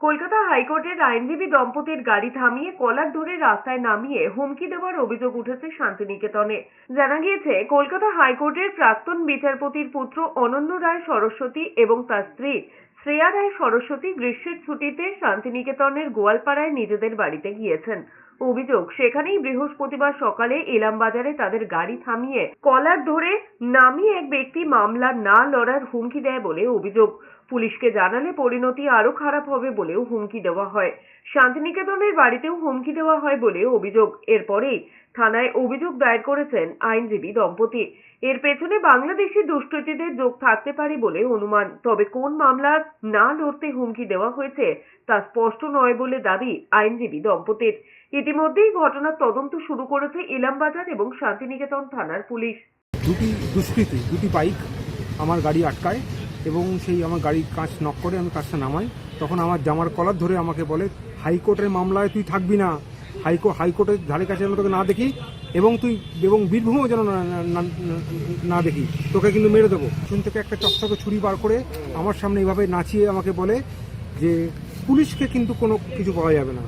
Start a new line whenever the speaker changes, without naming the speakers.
কলকাতা হাইকোর্টের আইনজীবী দম্পতির গাড়ি থামিয়ে কলার ধরে রাস্তায় নামিয়ে হুমকি দেওয়ার অভিযোগ উঠেছে শান্তিনিকেতনে। জানা গিয়েছে, কলকাতা হাইকোর্টের প্রাক্তন বিচারপতির পুত্র অনন্য রায় সরস্বতী এবং তার স্ত্রী শ্রেয়া রায় সরস্বতী গ্রীষ্মের ছুটিতে শান্তিনিকেতনের গোয়ালপাড়ায় নিজেদের বাড়িতে গিয়েছেন। অভিযোগ, সেখানেই বৃহস্পতিবার সকালে ইলামবাজারে তাদের গাড়ি থামিয়ে কলার ধরে নামিয়ে এক ব্যক্তি মামলা না লড়ার হুমকি দেয় বলে অভিযোগ। পুলিশকে জানালে পরিণতি আরও খারাপ হবে বলেও হুমকি দেওয়া হয়। শান্তিনিকেতনের বাড়িতেও হুমকি দেওয়া হয় বলে অভিযোগ। এরপরেই থানায় অভিযোগ দায়ের করেছেন আইনজীবী দম্পতি। এর পেছনে বাংলাদেশি দুষ্কৃতীদের যোগ থাকতে পারে বলে অনুমান। তবে কোন মামলা না লড়তে হুমকি দেওয়া হয়েছে তা স্পষ্ট নয় বলে দাবি আইনজীবী দম্পতির। ইতিমধ্যেই ঘটনার তদন্ত শুরু করেছে ইলামবাজার এবং শান্তিনিকেতন থানার পুলিশ।
দুটি দুষ্কৃতী, দুটি বাইক আমার গাড়ি আটকায়। এবং সেই আমার গাড়ির কাঁচ নক করে আমি কাজটা নামাই। তখন আমার জামার কলার ধরে আমাকে বলে, হাইকোর্টের মামলায় তুই থাকবি না। হাইকোর্ট হাইকোর্টের ধারে কাছে যেন তোকে না দেখি এবং তুই এবং বীরভূমও যেন না দেখি। তোকে কিন্তু মেরে দেবো। শুন থেকে একটা চকচকে ছুরি বার করে আমার সামনে এইভাবে নাচিয়ে আমাকে বলে যে, পুলিশকে কিন্তু কোনো কিছু পাওয়া যাবে না।